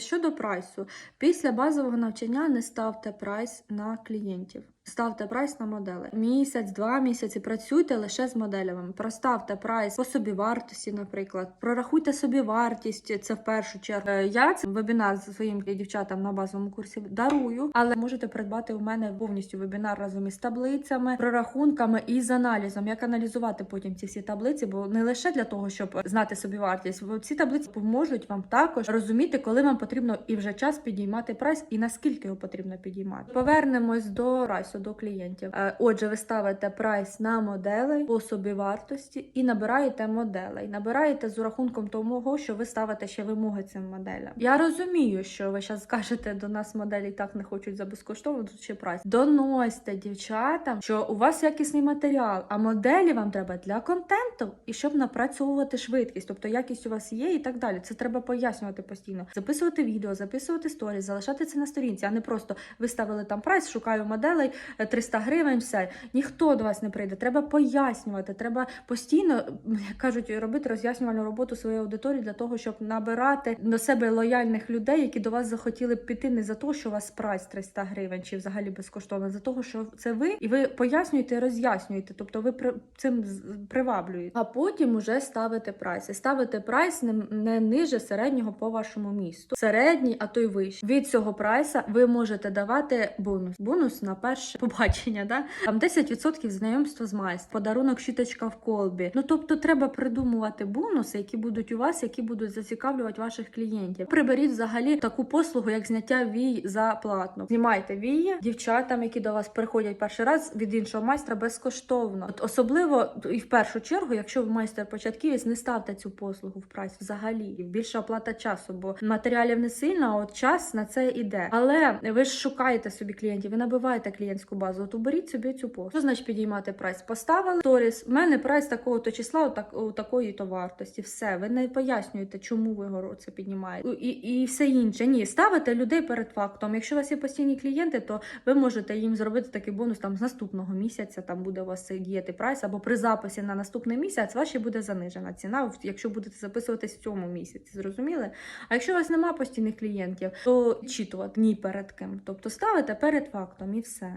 Щодо прайсу, після базового навчання не ставте прайс на клієнтів. Ставте прайс на модели. Місяць, два місяці працюйте лише з моделями. Проставте прайс по собівартості, наприклад. Прорахуйте собівартість. Це в першу чергу. Е, Я цей вебінар зі своїм дівчатам на базовому курсі дарую, але можете придбати у мене повністю вебінар разом із таблицями, прорахунками і з аналізом. Як аналізувати потім ці всі таблиці, бо не лише для того, щоб знати собівартість, бо ці таблиці поможуть вам також розуміти, коли вам потрібно і вже час підіймати прайс, і наскільки його потрібно підіймати. Повернемось до прайсу, до клієнтів. Е, Отже, ви ставите прайс на моделей по собівартості і набираєте моделей. Набираєте з урахунком того, що ви ставите ще вимоги цим моделям. Я розумію, що ви зараз скажете до нас моделі так не хочуть за безкоштовно, тут ще прайс. Доносьте дівчатам, що у вас якісний матеріал, а моделі вам треба для контенту і щоб напрацьовувати швидкість, тобто якість у вас є і так далі. Це треба пояснювати постійно. Записувати відео, записувати сторіс, залишати це на сторінці, а не просто виставили там прайс, шукаю моделей 300 гривень. Все ніхто до вас не прийде. Треба пояснювати. Треба постійно як кажуть, робити роз'яснювальну роботу своєї аудиторії для того, щоб набирати до себе лояльних людей, які до вас захотіли б піти не за те, що у вас прайс 300 гривень чи взагалі безкоштовно, а за того, що це ви, і ви пояснюєте, роз'яснюєте. Тобто ви при цим приваблюєте. А потім уже ставите прайс. І ставите прайс не, не ниже середнього по вашому місту. Середній, а то й вищий. Від цього прайса ви можете давати бонус. Бонус на перше побачення. Да? Там 10% знайомства з майстром, подарунок щіточка в колбі. Ну тобто треба придумувати бонуси, які будуть у вас, які будуть зацікавлювати ваших клієнтів. Приберіть взагалі таку послугу, як зняття вій за платно. Знімайте вії дівчатам, які до вас приходять перший раз від іншого майстра безкоштовно. От особливо і в першу чергу, якщо ви майстер початківець, не ставте цю послугу в прайс взагалі. Більша оплата часу, бо матеріалів не сильно, а от час на це іде. Але ви ж шукаєте собі клієнтів, ви набиваєте клієнтську базу. От уберіть собі цю послугу. Що значить підіймати прайс? Поставили сторіс. У мене прайс такого то числа, у такої то вартості. Все, ви не пояснюєте, чому ви це піднімаєте. І, і все інше. Ні, ставите людей перед фактом. Якщо у вас є постійні клієнти, то ви можете їм зробити такий бонус там з наступного місяця. Там буде у вас діяти прайс, або при записі на наступний місяць ваші буде занижена ціна, якщо будете записуватись в цьому місяці. Зрозуміли? А якщо у вас немає постійних клієнтів, то читувати ні перед ким. Тобто ставите перед фактом і все.